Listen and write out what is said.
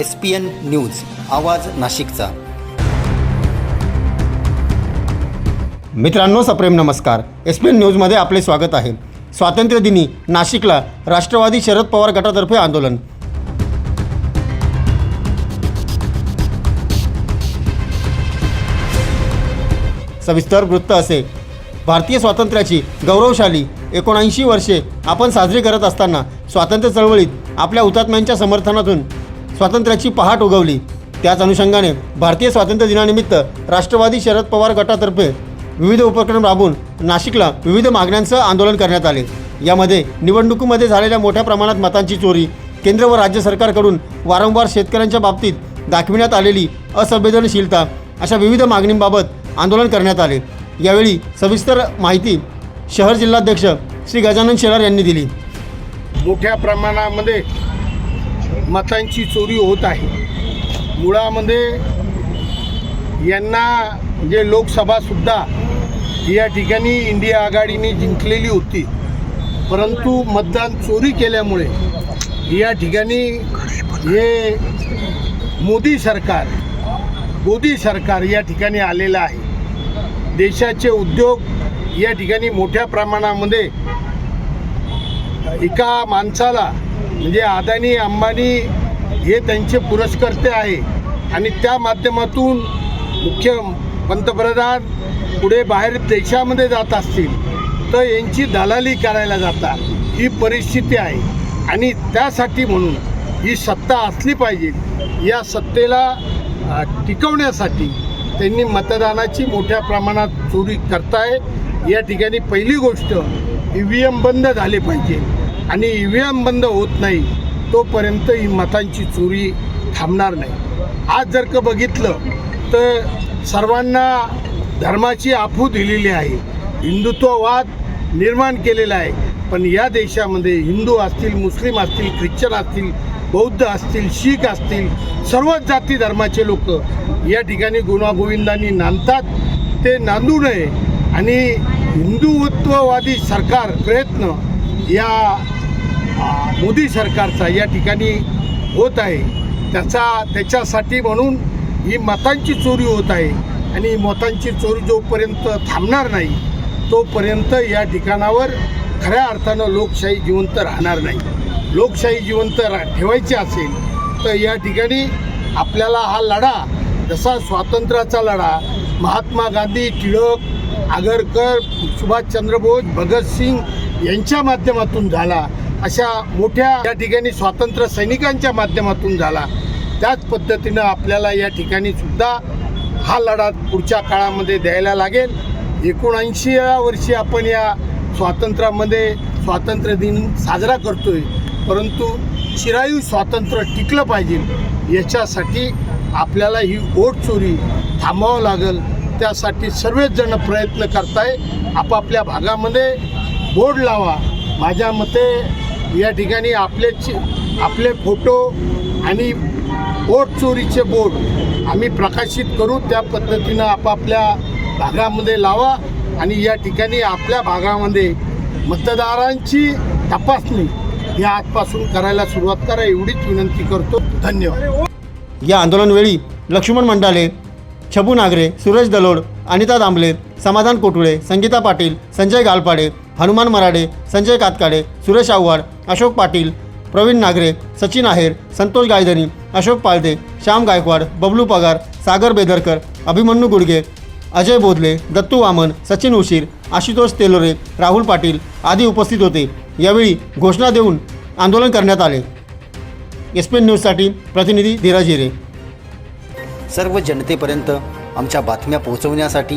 S P N news आवाज नाशिकचा. मित्रांनो सप्रेम नमस्कार. एस पी एन न्यूजमध्ये आपले स्वागत आहे. स्वातंत्र्यदिनी नाशिकला राष्ट्रवादी शरद पवार गटातर्फे आंदोलन. सविस्तर वृत्त असे. भारतीय स्वातंत्र्याची गौरवशाली एकोणऐंशी वर्षे आपण साजरी करत असताना स्वातंत्र्य चळवळीत आपल्या हुतात्म्यांच्या समर्थनातून स्वातंत्र्याची पहाट उगवली. त्याच अनुषंगाने भारतीय स्वातंत्र्य दिनानिमित्त राष्ट्रवादी शरद पवार गटातर्फे विविध उपक्रम राबवून नाशिकला विविध मागण्यांसह आंदोलन करण्यात आले. यामध्ये निवडणुकीमध्ये झालेल्या मोठ्या प्रमाणात मतांची चोरी केंद्र व राज्य सरकारकडून वारंवार शेतकऱ्यांच्या बाबतीत दाखविण्यात आलेली असंवेदनशीलता अशा विविध मागणींबाबत आंदोलन करण्यात आले. यावेळी सविस्तर माहिती शहर जिल्हाध्यक्ष श्री गजानन शेलार यांनी दिली. मोठ्या प्रमाणामध्ये मतांची चोरी होत आहे. मुळामध्ये यांना म्हणजे लोकसभासुद्धा या ठिकाणी इंडिया आघाडीने जिंकलेली होती. परंतु मतदान चोरी केल्यामुळे या ठिकाणी हे मोदी सरकार मोदी सरकार या ठिकाणी आलेलं आहे. देशाचे उद्योग या ठिकाणी मोठ्या प्रमाणामध्ये एका माणसाला म्हणजे अदानी अंबानी हे त्यांचे पुरस्कर्ते आहे. आणि त्या माध्यमातून मुख्य पंतप्रधान पुढे बाहेर देशामध्ये जात असतील तर यांची दलाली करायला जातात. ही परिस्थिती आहे. आणि त्यासाठी म्हणून ही सत्ता असली पाहिजे. या सत्तेला टिकवण्यासाठी त्यांनी मतदानाची मोठ्या प्रमाणात चोरी करताय. या ठिकाणी पहिली गोष्ट ई व्ही एम बंद झाले पाहिजे. आणि ई व्ही एम बंद होत नाही तोपर्यंत ही मतांची चोरी थांबणार नाही. आज जर का बघितलं तर सर्वांना धर्माची आफू दिलेली आहे. हिंदुत्ववाद निर्माण केलेला आहे. पण या देशामध्ये हिंदू असतील मुस्लिम असतील ख्रिश्चन असतील बौद्ध असतील शीख असतील सर्वच जाती धर्माचे लोक या ठिकाणी गुणागोविंदांनी नांदतात. ते नांदू नये. आणि हिंदुत्ववादी सरकार प्रयत्न या मोदी सरकारचा या ठिकाणी होत आहे. त्याचा त्याच्यासाठी म्हणून ही मतांची चोरी होत आहे. आणि मतांची चोरी जोपर्यंत थांबणार नाही तोपर्यंत या ठिकाणावर खऱ्या अर्थानं लोकशाही जिवंत राहणार नाही. लोकशाही जिवंत रा ठेवायची असेल तर या ठिकाणी आपल्याला हा लढा जसा स्वातंत्र्याचा लढा महात्मा गांधी टिळक आगरकर सुभाषचंद्र बोस भगतसिंग यांच्या माध्यमातून झाला. अशा मोठ्या या ठिकाणी स्वातंत्र्य सैनिकांच्या माध्यमातून झाला. त्याच पद्धतीनं आपल्याला या ठिकाणी सुद्धा हा लढा पुढच्या काळामध्ये द्यायला लागेल. एकोणऐंशी वर्षी आपण या स्वातंत्र्यामध्ये स्वातंत्र्य दिन साजरा करतोय. परंतु चिरायू स्वातंत्र्य टिकलं पाहिजे. याच्यासाठी आपल्याला ही ओट चोरी थांबावं लागेल. त्यासाठी सर्वच जण प्रयत्न करताय. आपापल्या भागामध्ये बोर्ड लावा. माझ्या मते या ठिकाणी आपले आपले फोटो आणि बोट चोरीचे बोट आम्ही प्रकाशित करू त्या पद्धतीनं आपापल्या भागामध्ये लावा आणि या ठिकाणी आपल्या भागामध्ये मतदारांची तपासणी या आजपासून करायला सुरुवात करा एवढीच विनंती करतो. धन्यवाद. या आंदोलनवेळी लक्ष्मण मंडाले छबू नागरे सुरेश दलोड अनिता दांबले समाधान कोटुळे संगीता पाटील संजय गालपाडे हनुमान मराडे संजय कातकाडे सुरेश आव्हाड अशोक पाटील प्रवीण नागरे सचिन आहेर संतोष गायधनी अशोक पाळदे श्याम गायकवाड बबलू पगार सागर बेदरकर अभिमन्यू गुडगे अजय बोधले दत्तू वामन सचिन उशीर आशुतोष तेलोरे राहुल पाटील आदी उपस्थित होते. यावेळी घोषणा देऊन आंदोलन करण्यात आले. एस पी एन न्यूजसाठी प्रतिनिधी धीरज हिरे. सर्व जनतेपर्यंत आमच्या बातम्या पोहोचवण्यासाठी